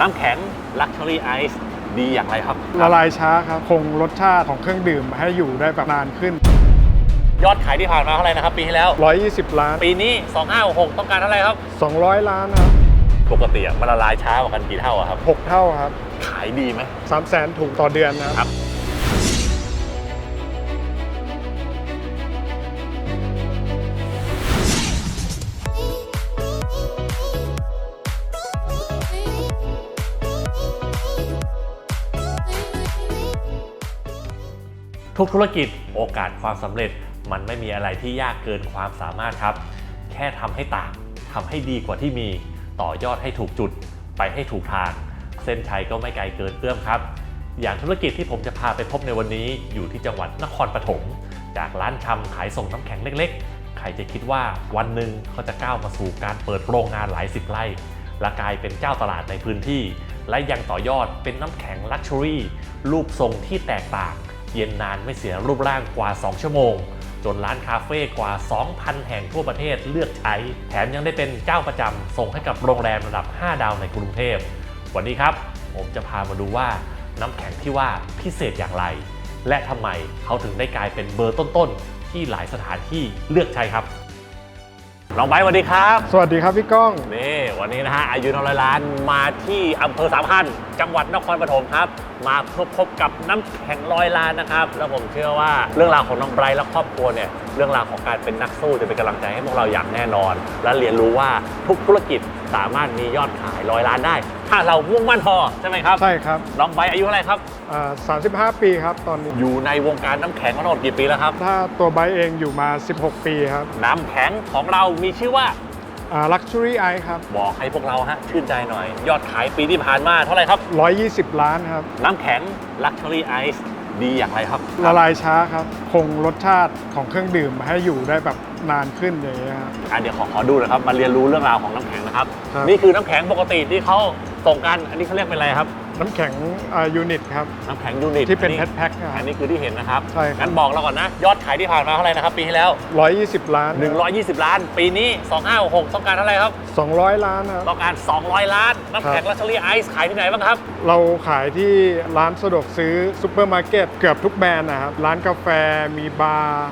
น้ำแข็ง Luxury Ice ดีอย่างไรครับ ละลายช้าครับ คงรสชาติของเครื่องดื่มให้อยู่ได้แบบนานขึ้น ยอดขายที่ผ่านมาเท่าไหร่นะครับ ปีที่แล้ว 120 ล้าน ปีนี้ 2566 ต้องการเท่าไหร่ครับ 200 ล้านครับ ปกติอะมันละลายช้ากว่ากันกี่เท่าอะครับ 6 เท่าครับ ขายดีไหม3 0 0แสนถุงต่อเดือนนะครับ ทุกธุรกิจโอกาสความสำเร็จ มันไม่มีอะไรที่ยากเกินความสามารถครับ แค่ทำให้ต่างทำให้ดีกว่าที่มี ต่อยอดให้ถูกจุด ไปให้ถูกทาง เส้นชัยก็ไม่ไกลเกินเอื้อมครับ อย่างธุรกิจที่ผมจะพาไปพบในวันนี้ อยู่ที่จังหวัดนครปฐมจากร้านชำขายส่งน้ำแข็งเล็ก ๆ ใครจะคิดว่าวันหนึ่งเขาจะก้าวมาสู่การเปิดโรงงานหลายสิบไร่และกลายเป็นเจ้าตลาดในพื้นที่ และยังต่อยอดเป็นน้ำแข็งลักชัวรี่รูปทรงที่แตกต่าง เย็นนานไม่เสียรูปร่างกว่า 2 ชั่วโมง จนร้านคาเฟ่กว่า 2,000 แห่งทั่วประเทศเลือกใช้ แถมยังได้เป็นเจ้าประจำส่งให้กับโรงแรมระดับ 5 ดาวในกรุงเทพ วันนี้ครับ ผมจะพามาดูว่าน้ำแข็งที่ว่าพิเศษอย่างไร และทำไมเขาถึงได้กลายเป็นเบอร์ต้นๆที่หลายสถานที่เลือกใช้ครับ น้องไบร์ทสวัสดีครับสวัสดีครับพี่ก้อง นี่วันนี้นะฮะอายุน้อยล้านมาที่อำเภอสามพันธ์จังหวัดนครปฐมครับ มาพบพบกับน้ำแข็งร้อยล้านนะครับ แล้วผมเชื่อว่าเรื่องราวของน้องไบรท์และครอบครัวเนี่ยเรื่องราวของการเป็นนักสู้จะเป็นกำลังใจให้พวกเราอย่างแน่นอน และเรียนรู้ว่าทุกธุรกิจ สามารถมียอดขายร้อยล้านได้ ถ้าเรามุ่งมั่นพอใช่ไหมครับใช่ครับน้องไบรท์อายุเท่าไหร่ครับ อ่า35 ปีครับตอนนี้ อยู่ในวงการน้ำแข็งมาทั้งหมดกี่ปีแล้วครับ ถ้าตัวไบค์เองอยู่มา 16 ปีครับน้ำแข็งของเรามีชื่อว่าอ่า Luxury Ice ครับ บอกให้พวกเราฮะชื่นใจหน่อย ยอดขายปีที่ผ่านมาเท่าไหร่ครับ 120 ล้านครับ น้ำแข็ง Luxury Ice ดีอย่างไรครับ ละลายช้าครับ คงรสชาติของเครื่องดื่มให้อยู่ได้แบบนานขึ้นอย่างเงี้ยครับ อะเดี๋ยวขอขอดูหนะครับ มาเรียนรู้เรื่องราวของน้ำแข็งนะครับ ครับ นี่คือน้ำแข็งปกติที่เขาส่งกัน อันนี้เขาเรียกเป็นอะไรครับ น้ำแข็งยูนิตครับ น้ำแข็งยูนิตที่เป็นอัแพ็คแพ็คอันนี้คือที่เห็นนะครับใช่ครับงั้นบอกเราก่อนนะ ยอดขายที่ผ่านมาเท่าไหร่นะครับ ปีที่แล้ว 120 ล้าน 120 ล้าน ปีนี้ 2566 ต้องการเท่าไหร่ครับ 200 ล้านครับต้องการ 200 ล้าน น้ำแข็ง Luxury Ice ขายที่ไหนบ้างครับ เราขายที่ร้านสะดวกซื้อซูเปอร์มาร์เก็ตเกือบทุกแบรนด์นะครับ ร้านกาแฟมีบาร์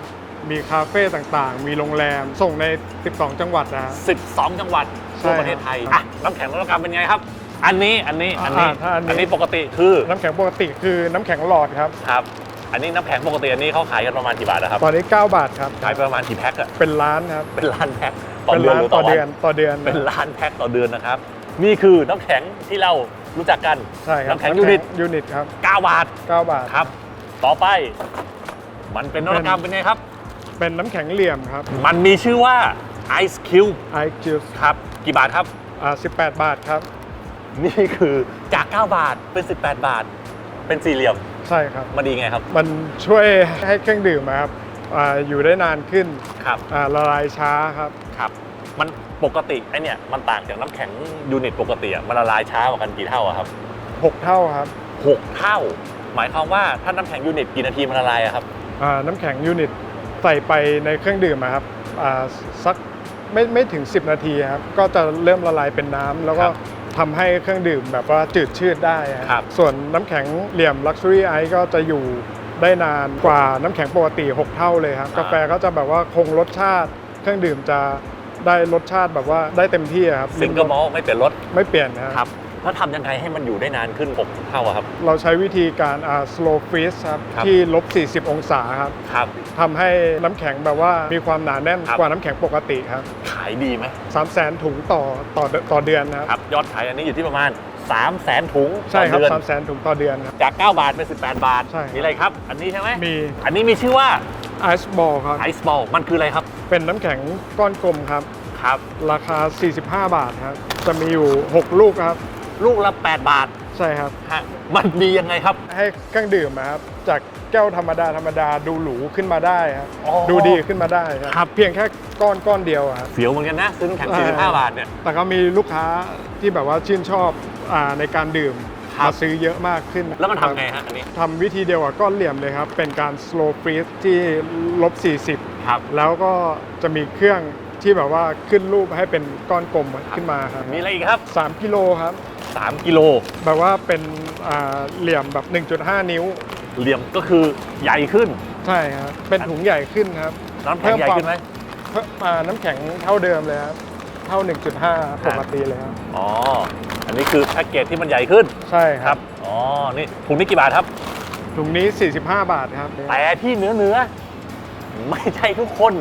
มีคาเฟ่ต่างๆ มีโรงแรม ส่งใน 12 จังหวัดนะครับ12 จังหวัดทั่วประเทศไทยใช่ครับอะน้ำแข็งนวัตกรรมเป็นไงครับ อันนี้อันนี้อันนี้อ่าถ้าอันนี้ อันนี้ปกติคือน้ำแข็งปกติคือน้ำแข็งหลอดครับ ครับ อันนี้น้ำแข็งปกติอันนี้เขาขายกันประมาณกี่บาทนะครับตอนนี้ 9 บาทครับ ขายประมาณกี่แพ็คอะเป็นล้านครับ เป็นล้านแพ็คต่อเป็นเดือนล้านหรือต่ต่ออวัเดือนนต่อเดือนเป็นล้านแพ็คต่อเดือนนะครับ นี่คือน้ำแข็งที่เรารู้จักกัน ใช่ครับน้ำแข็งยูนิต ยูนิตครับ 9บาท9 บาท ครับ ต่อไป มันเป็นนวัตกรรมเป็นไงครับ เป็นน้ำแข็งเหลี่ยมครับมันมีชื่อว่า Ice Cube Ice Cube ครับ กี่บาทครับ อ่า18 บาทครับ นี่คือจาก 9 บาทเป็น 18 บาท เป็นสี่เหลี่ยมใช่ครับมันดีไงครับ มันช่วยให้เครื่องดื่มอะครับอ่าอยู่ได้นานขึ้นครับ อ่าละลายช้าครับ ครับ มันปกติไอเนี่ยมันต่างจากน้ำแข็งยูนิตปกติอะมันละลายช้ากว่ากันกี่เท่าอะครับ 6 เท่าครับหกเท่า หมายความว่าถ้าน้ำแข็งยูนิตกี่นาทีมันละลายอะครับ อ่าน้ำแข็งยูนิตใส่ไปในเครื่องดื่มอะครับอ่าสักไม่ไม่ถึง 10 นาทีครับก็จะเริ่มละลายเป็นน้ำแล้วก็ครับ ทำให้เครื่องดื่มแบบว่าจืดชืดได้ครับส่วนน้ำแข็งเหลี่ยม Luxury Ice ก็จะอยู่ได้นานกว่าน้ำแข็งปกติ 6 เท่าเลยครับกาแฟก็จะแบบว่าคงรสชาติ เครื่องดื่มจะได้รสชาติแบบว่าได้เต็มที่อะครับซิงเกิลมอลไม่เปลี่ยนรสไม่เปลี่ยนนะครับครับ แล้วทำยังไงให้มันอยู่ได้นานขึ้น6เท่าอะครับ เราใช้วิธีการอ่า slow freeze ครับ ครับ ที่ลบ 40 องศาครับครับ ทำให้น้ำแข็งแบบว่ามีความหนาแน่นครับ กว่าน้ำแข็งปกติครับขายดีไหม3 0 0แสนถุงต่อต่อต่อเดือนนะครับ ครับ ยอดขายอันนี้อยู่ที่ประมาณ 3 0 0แสนถุงใช่ครับต่อเดือน 3 0 0แสนถุงต่อเดือนครับ จาก 9 บาทเป็น 18 บาท ใช่ มีอะไรครับ อันนี้ใช่ไหมมีอันนี้มีชื่อว่า ice ball ครับ ไอซ์บอลมันคืออะไรครับ เป็นน้ำแข็งก้อนกลมครับ ครับ ราคา 45 บาทครับ จะมีอยู่ 6 ลูกครับ ลูกละ 8 บาทใช่ครับ ฮะมันดียังไงครับ ให้เครื่องดื่มนะครับ จากแก้วธรรมดาธรรมดาดูหรูขึ้นมาได้ครับอ๋อดูดีขึ้นมาได้ครับครับ เพียงแค่ก้อนก้อนเดียวอะครับ เสียวเหมือนกันนะ ซื้อน้ำแข็งอ่า45 บาทเนี่ย แต่ก็มีลูกค้าที่แบบว่าชื่นชอบอาในการดื่มครับ มาซื้อเยอะมากขึ้นแล้วมันทำไงฮะอันนี้ทำวิธีเดียวกับก้อนเหลี่ยมเลยครับ เป็นการ slow freeze ที่ลบ ครับ 40 แล้วก็จะมีเครื่องที่แบบว่าขึ้นรูปให้เป็นก้อนกลมขึ้นมาครับ มีอะไรอีกครับ 3กิโลครับ 3 กิโล แบบว่าเป็นอ่าเหลี่ยมแบบ 1.5 นิ้ว เหลี่ยมก็คือใหญ่ขึ้น ใช่ครับ เป็นถุงใหญ่ขึ้นครับน้ำแข็งใหญ่ขึ้นไหมเพิ่มอ่าน้ำแข็งเท่าเดิมเลยครับ เท่า 1.5 ปกติเลยครับ อ๋อ อันนี้คือแพ็กเกจที่มันใหญ่ขึ้น ใช่คครัรับ บ อ๋อ นี่ถุงนี้กี่บาทครับ ถุงนี้ 45 บาทครับ แต่ที่เนื้อเนื้อไม่ใช่ทุกคน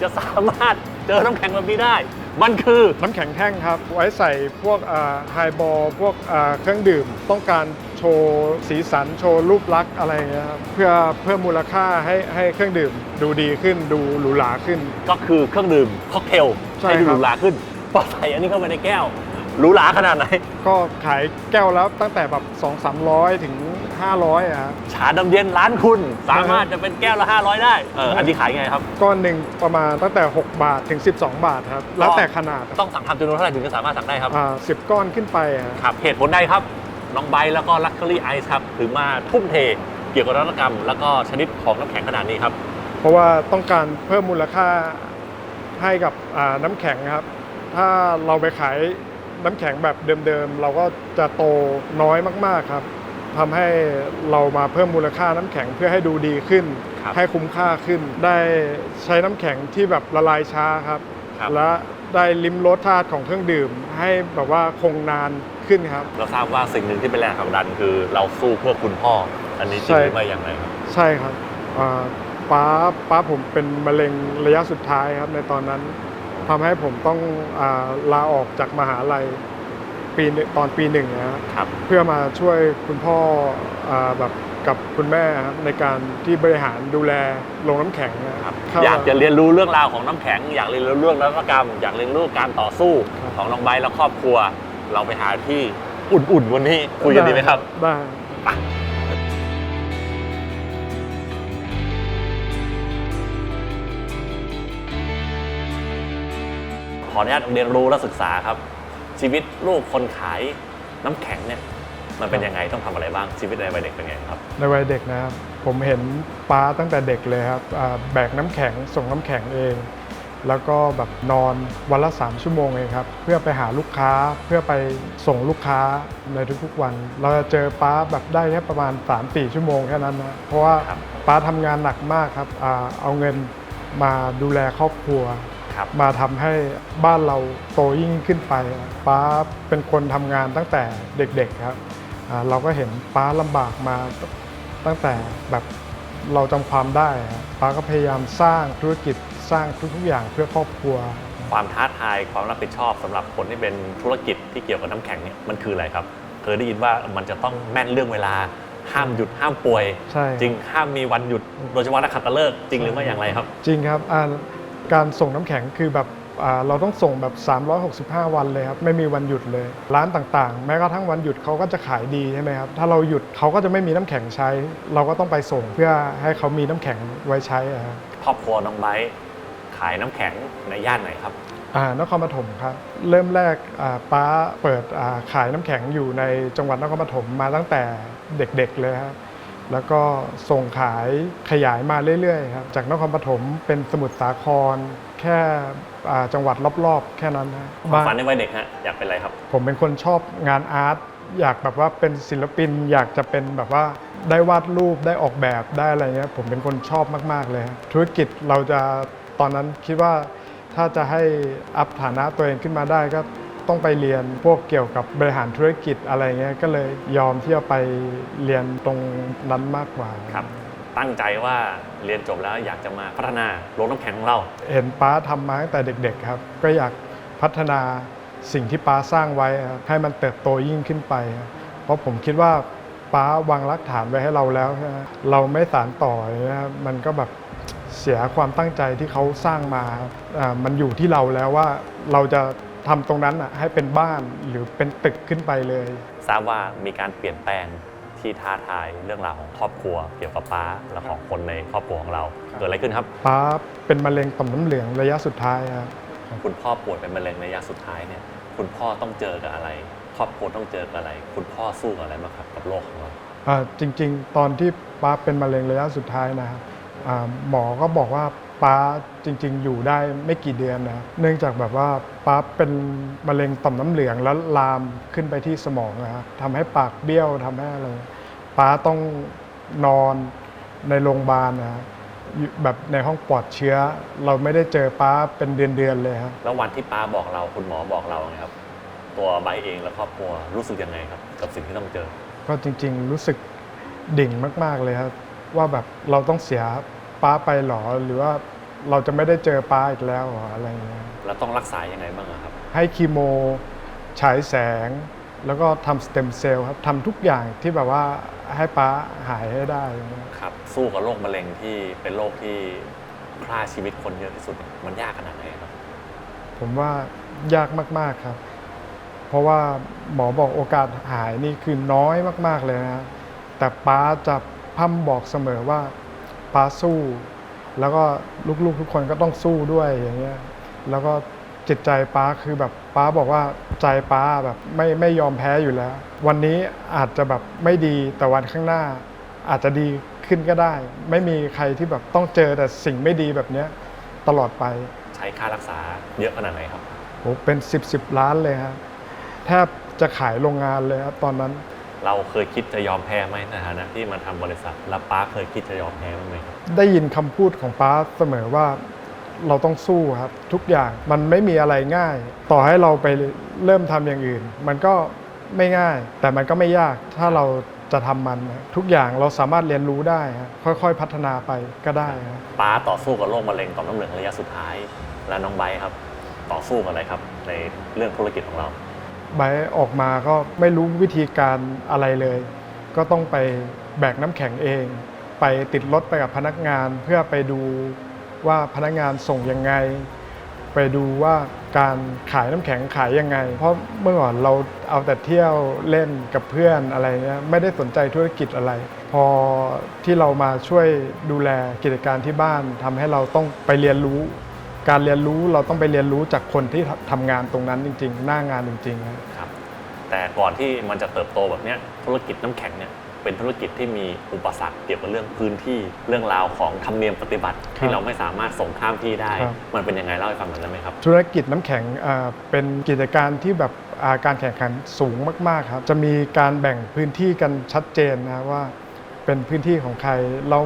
จะสามารถเจอน้ำแข็งแบบนี้ได้ มันคือ น้ำแข็งแท่งครับไว้ใส่พวกไฮบอลพวกอ่าเครื่องดื่ม ต้องการโชว์สีสันโชว์รูปลักษณ์อะไรอย่างเงี้ยครับเพื่อเพิ่มมูลค่าให้ให้เครื่องดื่มดูดีขึ้นดูหรูหราขึ้น ก็คือเครื่องดื่มค็อกเทลใช่ให้ดูคหรับ รูหราขึ้นพอใส่อันนี้เข้าไปในแก้ว หรูหราขนาดไหน ก็ขายแก้วแล้วตั้งแต่แบบ2 3 0 0 ถึง 500อะครับชาดำเย็นร้านคุณ สามารถจะเป็นแก้วละ 500 ได้เอออันนี้ขายไงครับ ก้อนหนึ่งประมาณตั้งแต่ 6 บาทถึง 12 บาทครับ แล้วแต่ขนาดต้องสั่งทำจำนวนเท่าไหร่ถึงจะสามารถสั่งได้ครับ อ่าสิบก้อนขึ้นไปอะครับครับเหตุผลใดครับ น้องไบร์ทแล้วก็ลัก r y รี่ไอซ์ครับถึงมาทุ่มเทเกี่ยวกับนวัตกรรม แล้วก็ชนิดของน้ำแข็งขนาดนี้ครับ เพราะว่าต้องการเพิ่มมูลค่าให้กับอ่าน้ำแข็งครับ ถ้าเราไปขาย น้ำแข็งแบบเดิมๆ เราก็จะโตน้อยมากๆครับทำให้เรามาเพิ่มมูลค่าน้ำแข็งเพื่อให้ดูดีขึ้น ครับให้คุ้มค่าขึ้น ได้ใช้น้ำแข็งที่แบบละลายช้าครับ ครับ และได้ลิ้มรสชาติของเครื่องดื่ม ให้แบบว่าคงนานขึ้นครับ เราทราบว่าสิ่งหนึ่งที่เป็นแรงผลักดันคือเราสู้เพื่อคุณพ่อ อันนี้จริงหรือไม่อย่างไรครับ ใช่ครับอ่าป้าป้าผมเป็นมะเร็งระยะสุดท้ายครับในตอนนั้น ทำให้ผมต้องอาลาออกจากมหาลัยปีหนึ่งตอนปีหนึ่งนะฮะครับ เพื่อมาช่วยคุณพ่ออาแบบกับคุณแม่ครับในการที่บริหารดูแลโรงน้ำแข็งนะครับเข้อยากจะเรียนรู้เรื่องราวของน้ำแข็ง อยากเรียนรู้เรื่องนวัตกรรม อยากเรียนรู้การต่อสู้ครับ ของน้องไบร์ทและครอบครัว เราไปหาที่อุ่นๆวันนี้คุยกันดีไหมครับ ได้ ขออนุญาตเรียนรู้และศึกษาครับ ชีวิตลูกคนขายน้ำแข็งเนี่ยมันเป็นยังไงต้องทำอะไรบ้างชีวิตในวัยเด็กเป็นไงครับ ในวัยเด็กนะครับผมเห็นป้าตั้งแต่เด็กเลยครับอ่าแบกน้ำแข็งส่งน้ำแข็งเอง แล้วก็แบบนอนวันละ 3 ชั่วโมงเองครับ เพื่อไปหาลูกค้าเพื่อไปส่งลูกค้าในทุกๆวัน เราจะเจอป้าแบบได้แค่ประมาณ 3-4 ชั่วโมงแค่นั้นนะเพราะว่าครับ ป้าทำงานหนักมากครับอ่าเอาเงินมาดูแลครอบครัว ครับมาทำให้บ้านเราโตยิ่งขึ้นไปป้าเป็นคนทำงานตั้งแต่เด็กๆครับอ่าเราก็เห็นป้าลำบากมาตั้งแต่แบบเราจำความได้ครับป้าก็พยายามสร้างธุรกิจสร้างทุกๆอย่างเพื่อครอบครัว ความท้าทายความรับผิดชอบสำหรับคนที่เป็นธุรกิจที่เกี่ยวกับน้ำแข็งเนี่ยมันคืออะไรครับเคยได้ยินว่ามันจะต้องแม่นเรื่องเวลาห้ามหยุดห้ามป่วยใช่จริงห้ามมีวันหยุดโดยเฉพาะนักขัตฤกษ์จริงหรือไม่อย่างไรครับ จริงครับอ่า การส่งน้ำแข็งคือแบบอ่าเราต้องส่งแบบ 365 วันเลยครับ ไม่มีวันหยุดเลย ร้านต่างๆ แม้กระทั่งวันหยุดเขาก็จะขายดีใช่ไหมครับ ถ้าเราหยุดเขาก็จะไม่มีน้ำแข็งใช้ เราก็ต้องไปส่งเพื่อให้เขามีน้ำแข็งไว้ใช้อะครับครอบครัวน้องไบร์ทขายน้ำแข็งในย่านไหนครับอ่านครปฐมครับ เริ่มแรกอ่าป้าเปิดอ่าขายน้ำแข็งอยู่ในจังหวัดนครปฐมมาตั้งแต่เด็กๆเลยครับ แล้วก็ส่งขายขยายมาเรื่อยๆครับจากนครปฐมเป็นสมุทรสาคร แค่อ่าจังหวัดรอบๆ แค่นั้นนะความฝันในวัยเด็กฮะอยากเป็นอะไรครับ ผมเป็นคนชอบงานอาร์ตอยากแบบว่าเป็นศิลปิน อยากจะเป็นแบบว่าได้วาดรูปได้ออกแบบได้อะไรเงี้ยผมเป็นคนชอบมากๆเลยครับธุรกิจเราจะตอนนั้นคิดว่าถ้าจะให้อัพฐานะตัวเองขึ้นมาได้ก็ ต้องไปเรียนพวกเกี่ยวกับบริหารธุรกิจอะไรเงี้ยก็เลยยอมที่จะไปเรียนตรงนั้นมากกว่า ครับตั้งใจว่าเรียนจบแล้วอยากจะมาพัฒนาโรงน้ำแข็งของเรา เห็นป้าทำมาตั้งแต่เด็ก ๆ ครับ ก็อยากพัฒนาสิ่งที่ป้าสร้างไว้ครับให้มันเติบโตยิ่งขึ้นไปครับเพราะผมคิดว่าป้าวางรากฐานไว้ให้เราแล้วใช่ไหมเราไม่สานต่ออย่างเงี้ยครับมันก็แบบเสียความตั้งใจที่เขาสร้างมาครับอ่ามันอยู่ที่เราแล้วว่าเราจะ ทำตรงนั้นอะให้เป็นบ้านหรือเป็นตึกขึ้นไปเลย ทราบว่ามีการเปลี่ยนแปลงที่ท้าทายเรื่องราวของครอบครัว เกี่ยวกับป้าและของคนในครอบครัวของเรา เกิดอะไรขึ้นครับ ป้าเป็นมะเร็งต่อมน้ำเหลืองระยะสุดท้ายครับ คุณพ่อป่วยเป็นมะเร็งในระยะสุดท้ายเนี่ย คุณพ่อต้องเจอกับอะไร ครอบครัวต้องเจอกับอะไร คุณพ่อสู้กับอะไรบ้างครับกับโรคของเรา อ่าจริงๆ ตอนที่ป้าเป็นมะเร็งระยะสุดท้ายนะครับอ่า หมอก็บอกว่าป้าจริง ๆ อยู่ได้ไม่กี่เดือนนะเนื่องจากแบบว่าป้าเป็นมะเร็งต่อมน้ำเหลืองแล้วลามขึ้นไปที่สมองนะฮะทำให้ปากเบี้ยวทำให้อะไรป้าต้องนอนในโรงพยาบาลนะฮะอยู่แบบในห้องปลอดเชื้อ เราไม่ได้เจอป้าเป็นเดือนๆเลยครับแล้ววันที่ป้าบอกเราคุณหมอบอกเราไงครับ ตัวไบร์ทเองและครอบครัวรู้สึกยังไงครับ กับสิ่งที่ต้องเจอ ก็จริง ๆ รู้สึกดิ่งมาก ๆเลยครับ ว่าแบบเราต้องเสียป้าไปหรอ หรือว่าเราจะไม่ได้เจอป้าอีกแล้วหรออะไรเงี้ยแล้วต้องรักษายังไงบ้างอะครับ ให้คีโมฉายแสง แล้วก็ทำสเต็มเซลล์ครับทำทุกอย่างที่แบบว่าให้ป้าหายให้ได้อย่างเงี้ยครับ สู้กับโรคมะเร็งที่เป็นโรคที่ฆ่าชีวิตคนเยอะที่สุด มันยากขนาดไหนครับ ผมว่ายากมาก ๆครับ เพราะว่าหมอบอกโอกาสหายนี่คือน้อยมาก ๆเลยนะแต่ป้าจะ พร่ำบอกเสมอว่าป้าสู้ แล้วก็ลูกๆทุกคนก็ต้องสู้ด้วยอย่างเงี้ยแล้วก็จิตใจป้าคือแบบป้าบอกว่าใจป้าแบบไม่ไม่ยอมแพ้อยู่แล้ว วันนี้อาจจะแบบไม่ดีแต่วันข้างหน้า อาจจะดีขึ้นก็ได้ ไม่มีใครที่แบบต้องเจอแต่สิ่งไม่ดีแบบเนี้ยตลอดไปใช้ค่ารักษาเยอะขนาดไหนครับโหเป็น 10บสล้านเลยครับแทบจะขายโรงงานเลยครับตอนนั้น เราเคยคิดจะยอมแพ้ไหมในฐานะที่มาทำบริษัท แล้วป้าเคยคิดจะยอมแพ้บ้างไหมครับได้ยินคำพูดของป้าเสมอว่าเราต้องสู้ครับ ทุกอย่างมันไม่มีอะไรง่าย ต่อให้เราไปเริ่มทำอย่างอื่น มันก็ไม่ง่าย แต่มันก็ไม่ยากถ้าเราจะทำมันนะทุกอย่างเราสามารถเรียนรู้ได้ครับค่อยๆ พัฒนาไปก็ได้ครับป้าต่อสู้กับโรคมะเร็งต่อมน้ำเหลืองระยะสุดท้าย และน้องไบร์ทครับ ต่อสู้กับอะไรครับ ในเรื่องธุรกิจของเรา ใบออกมาก็ไม่รู้วิธีการอะไรเลย ก็ต้องไปแบกน้ำแข็งเอง ไปติดรถไปกับพนักงานเพื่อไปดูว่าพนักงานส่งยังไง ไปดูว่าการขายน้ำแข็งขายยังไง เพราะเมื่อก่อนเราเอาแต่เที่ยวเล่นกับเพื่อนอะไรเงี้ยไม่ได้สนใจธุรกิจอะไร พอที่เรามาช่วยดูแลกิจการที่บ้านทำให้เราต้องไปเรียนรู้ การเรียนรู้เราต้องไปเรียนรู้จากคนที่ทำงานตรงนั้นจริง ๆ หน้างานจริงๆครับครับแต่ก่อนที่มันจะเติบโตแบบเนี้ยธุรกิจน้ำแข็งเนี่ยเป็นธุรกิจที่มีอุปสรรคเกี่ยวกับเรื่องพื้นที่เรื่องราวของธรรมเนียมปฏิบัติที่เราไม่สามารถส่งข้ามที่ได้ ครับ มันเป็นยังไงเล่าให้ฟังหน่อยได้ไหมครับ ธุรกิจน้ำแข็งอ่าเป็นกิจการที่แบบอ่าการแข่งขันสูงมาก ๆ ครับ จะมีการแบ่งพื้นที่กันชัดเจนนะว่า เป็นพื้นที่ของใครเรา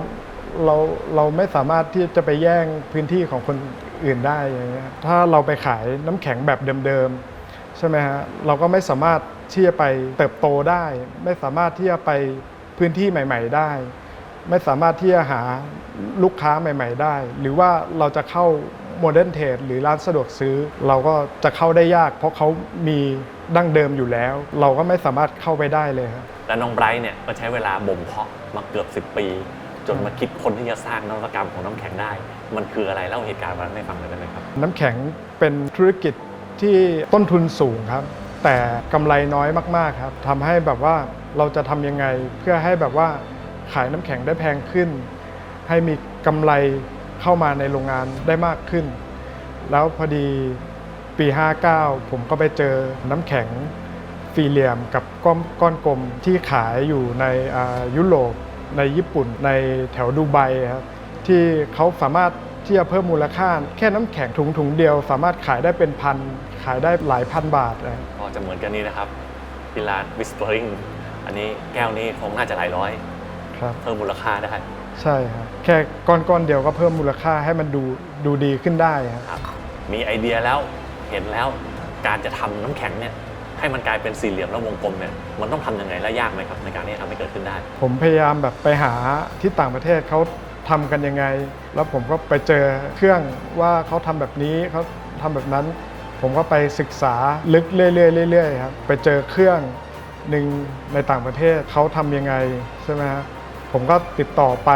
เราเราไม่สามารถที่จะไปแย่งพื้นที่ของคน อื่นได้อย่างเงี้ยถ้าเราไปขายน้ำแข็งแบบเดิมๆใช่ไหมฮะเราก็ไม่สามารถที่จะไปเติบโตได้ ไม่สามารถที่จะไปพื้นที่ใหม่ ๆ ได้ ไม่สามารถที่จะหาลูกค้าใหม่ ๆ ได้ หรือว่าเราจะเข้าโมเดิร์นเทรดหรือร้านสะดวกซื้อ เราก็จะเข้าได้ยาก เพราะเขามีดั้งเดิมอยู่แล้ว เราก็ไม่สามารถเข้าไปได้เลยครับและน้องไบรท์เนี่ยก็ใช้เวลาบ่มเพาะมาเกือบ 10 ปี จนมาคิดคนที่จะสร้างนวัตกรรมของน้ำแข็งได้ มันคืออะไรเล่าเหตุการณ์มาให้ฟังหน่อยได้ไหมครับ น้ำแข็งเป็นธุรกิจที่ต้นทุนสูงครับ แต่กำไรน้อยมากๆครับทำให้แบบว่าเราจะทำยังไงเพื่อให้แบบว่าขายน้ำแข็งได้แพงขึ้น ให้มีกำไรเข้ามาในโรงงานได้มากขึ้น แล้วพอดีปี 59 ผมก็ไปเจอน้ำแข็งสี่เหลี่ยมกับก้อนก้อนกลมที่ขายอยู่ในยุโรปในญี่ปุ่นในแถวดูไบครับ ที่เขาสามารถที่จะเพิ่มมูลค่า แค่น้ำแข็งถุงถุงเดียว สามารถขายได้เป็นพัน ขายได้หลายพันบาทเลยก็จะเหมือนกันนี้นะครับที่ร้านวิสเปอริงอันนี้แก้วนี้คงน่าจะหลายร้อยครับเพิ่มมูลค่าได้ใช่ครับแค่ก้อนก้อนเดียวก็เพิ่มมูลค่าให้มันดูดูดีขึ้นได้ครับครับมีไอเดียแล้วเห็นแล้วการจะทำน้ำแข็งเนี่ยให้มันกลายเป็นสี่เหลี่ยมแล้ววงกลมเนี่ยมันต้องทำยังไงและยากไหมครับในการที่จะทำให้เกิดขึ้นได้ ผมพยายามแบบไปหาที่ต่างประเทศเขา ทำกันยังไง แล้วผมก็ไปเจอเครื่องว่าเขาทำแบบนี้เขาทำแบบนั้น ผมก็ไปศึกษาลึกเรื่อยๆเรื่อยๆครับไปเจอเครื่องหนึ่งในต่างประเทศเขาทำยังไงใช่ไหมฮะผมก็ติดต่อไป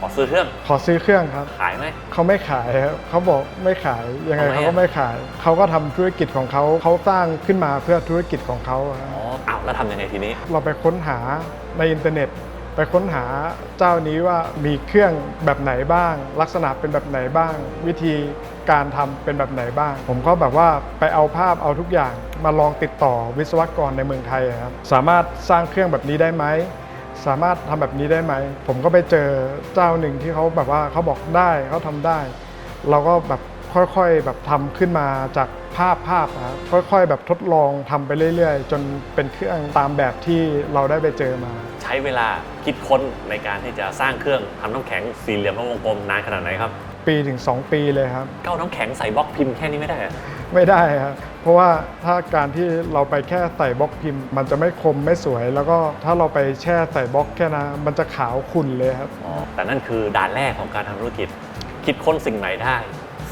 ขอซื้อเครื่อง ขอซื้อเครื่องครับ ขายไหมเขาไม่ขายครับเขาบอกไม่ขายยังไงทำไมอะเขาก็ไม่ขาย เขาก็ทำธุรกิจของเขาเขาสร้างขึ้นมาเพื่อธุรกิจของเขาครับอ๋ออ้าวแล้วทำยังไงทีนี้ เราไปค้นหาในอินเทอร์เน็ต ไปค้นหาเจ้านี้ว่ามีเครื่องแบบไหนบ้าง ลักษณะเป็นแบบไหนบ้าง วิธีการทำเป็นแบบไหนบ้าง ผมก็แบบว่าไปเอาภาพเอาทุกอย่าง มาลองติดต่อวิศวกรในเมืองไทยครับสามารถสร้างเครื่องแบบนี้ได้ไหมสามารถทำแบบนี้ได้ไหม ผมก็ไปเจอเจ้าหนึ่งที่เขาแบบว่าเขาบอกได้เขาทำได้ เราก็แบบ ค่อยๆแบบทำขึ้นมาจากภาพภาพนะครับค่อยๆ แบบทดลองทำไปเรื่อยๆ จนเป็นเครื่องตามแบบที่เราได้ไปเจอมา ใช้เวลาคิดค้นในการที่จะสร้างเครื่องทำน้ำแข็งสี่เหลี่ยมและวงกลมนานขนาดไหนครับ ปีถึง 2 ปีเลยครับเก้าน้ำแข็งใส่บล็อกพิมพ์แค่นี้ไม่ได้อะไม่ได้ครับเพราะว่าถ้าการที่เราไปแค่ใส่บล็อกพิมพ์ มันจะไม่คมไม่สวย แล้วก็ถ้าเราไปแช่ใส่บล็อกแค่นั้นมันจะขาวขุ่นเลยครับแต่นั่นคือด่านแรกของการทำธุรกิจ คิดค้นสิ่งไหนได้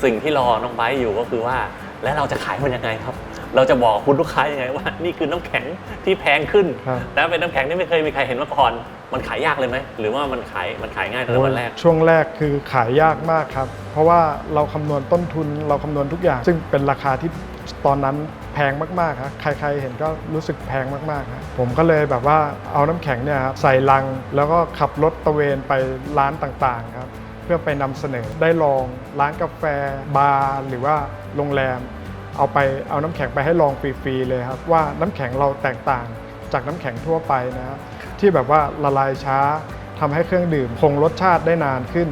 สิ่งที่รอน้องไบร์ทอยู่ก็คือว่า แล้วเราจะขายมันยังไงครับ เราจะบอกคุณลูกค้ายังไงว่า นี่คือน้ำแข็งที่แพงขึ้นครับ แล้วเป็นน้ำแข็งที่ไม่เคยมีใครเห็นมาก่อนมันขายยากเลยไหมหรือว่ามันขายมันขายง่ายตั้งแต่วันแรก ช่วงแรกคือขายยากมากครับ เพราะว่าเราคำนวณต้นทุนเราคำนวณทุกอย่าง ซึ่งเป็นราคาที่ตอนนั้นแพงมากๆครับใครๆเห็นก็รู้สึกแพงมากๆครับผมก็เลยแบบว่าเอาน้ำแข็งเนี่ยครับใส่ลังแล้วก็ขับรถตระเวนไปร้านต่างๆครับ เพื่อไปนำเสนอได้ลองร้านกาแฟ บาร์หรือว่าโรงแรม เอาไปเอาน้ำแข็งไปให้ลองฟรีๆเลยครับ ว่าน้ำแข็งเราแตกต่างจากน้ำแข็งทั่วไปนะครับที่แบบว่าละลายช้าทำให้เครื่องดื่มคงรสชาติได้นานขึ้น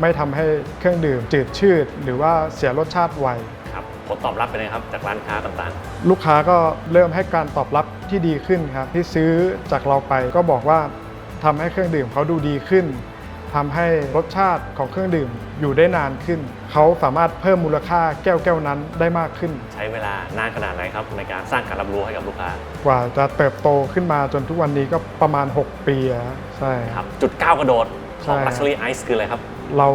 ไม่ทำให้เครื่องดื่มจืดชืด หรือว่าเสียรสชาติไวครับผลตอบรับเป็นไงครับจากร้านค้าต่างลูกค้าก็เริ่มให้การตอบรับที่ดีขึ้นครับที่ซื้อจากเราไปก็บอกว่าทำให้เครื่องดื่มเขาดูดีขึ้น ทำให้รสชาติของเครื่องดื่มอยู่ได้นานขึ้น เขาสามารถเพิ่มมูลค่าแก้วแก้วนั้นได้มากขึ้นๆใช้เวลานานขนาดไหนครับ ในการสร้างการรับรู้ให้กับลูกค้า กว่าจะเติบโตขึ้นมาจนทุกวันนี้ก็ประมาณ 6 ปีอะฮะใช่ครับจุดก้าวกระโดดของ ใช่ Luxury Ice คืออะไรครับ เรา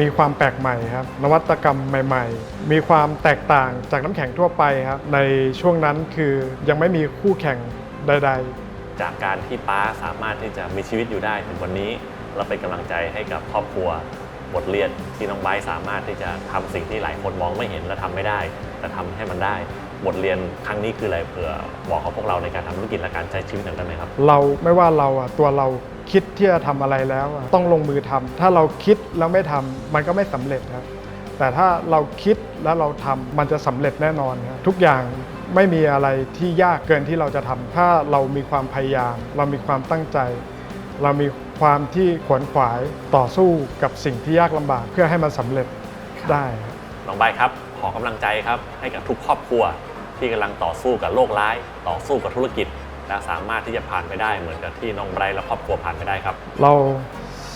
มีความแปลกใหม่ครับ นวัตกรรมใหม่ๆ มีความแตกต่างจากน้ำแข็งทั่วไปครับ ในช่วงนั้นคือยังไม่มีคู่แข่งใด ๆ จากการที่ป้าสามารถที่จะมีชีวิตอยู่ได้ถึงวันนี้ เราเป็นกำลังใจให้กับครอบครัวบทเรียนที่น้องไบสามารถที่จะทำสิ่งที่หลายคนมองไม่เห็นและทำไม่ได้ แต่ทำให้มันได้ บทเรียนครั้งนี้คืออะไรเผื่อบอกกับพวกเราในการทำธุรกิจและการใช้ชีวิตหน่อยได้ไหมครับเราไม่ว่าเราอะตัวเราคิดที่จะทำอะไรแล้วต้องลงมือทำถ้าเราคิดแล้วไม่ทำมันก็ไม่สำเร็จครับแต่ถ้าเราคิดแล้วเราทำมันจะสำเร็จแน่นอนครับทุกอย่างไม่มีอะไรที่ยากเกินที่เราจะทำถ้าเรามีความพยายาม เรามีความตั้งใจ เรามี ความที่ขวนขวายต่อสู้กับสิ่งที่ยากลำบากเพื่อให้มันสำเร็จได้ครับ น้องไบร์ทครับ ขอกำลังใจครับให้กับทุกครอบครัว ที่กำลังต่อสู้กับโรคร้าย ต่อสู้กับธุรกิจ และสามารถที่จะผ่านไปได้เหมือนกับที่น้องไบร์ทและครอบครัวผ่านไปได้ครับ เรา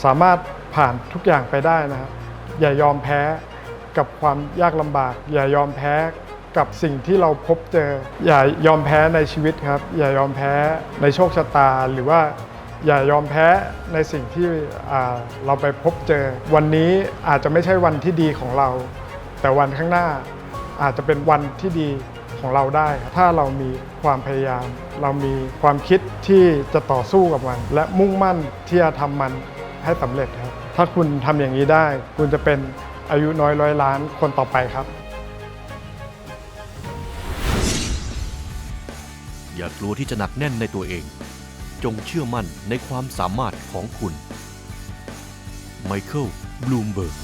สามารถผ่านทุกอย่างไปได้นะครับ อย่ายอมแพ้กับความยากลำบาก อย่ายอมแพ้กับสิ่งที่เราพบเจอ อย่ายอมแพ้ในชีวิตครับ อย่ายอมแพ้ในโชคชะตาหรือว่า อย่ายอมแพ้ในสิ่งที่เราไปพบเจอ วันนี้อาจจะไม่ใช่วันที่ดีของเรา แต่วันข้างหน้าอาจจะเป็นวันที่ดีของเราได้ ถ้าเรามีความพยายาม เรามีความคิดที่จะต่อสู้กับมัน และมุ่งมั่นที่จะทำมันให้สำเร็จครับ ถ้าคุณทำอย่างนี้ได้ คุณจะเป็นอายุน้อยร้อยล้านคนต่อไปครับ อย่ากลัวที่จะหนักแน่นในตัวเอง จงเชื่อมั่นในความสามารถของคุณ ไมเคิล บลูมเบิร์ก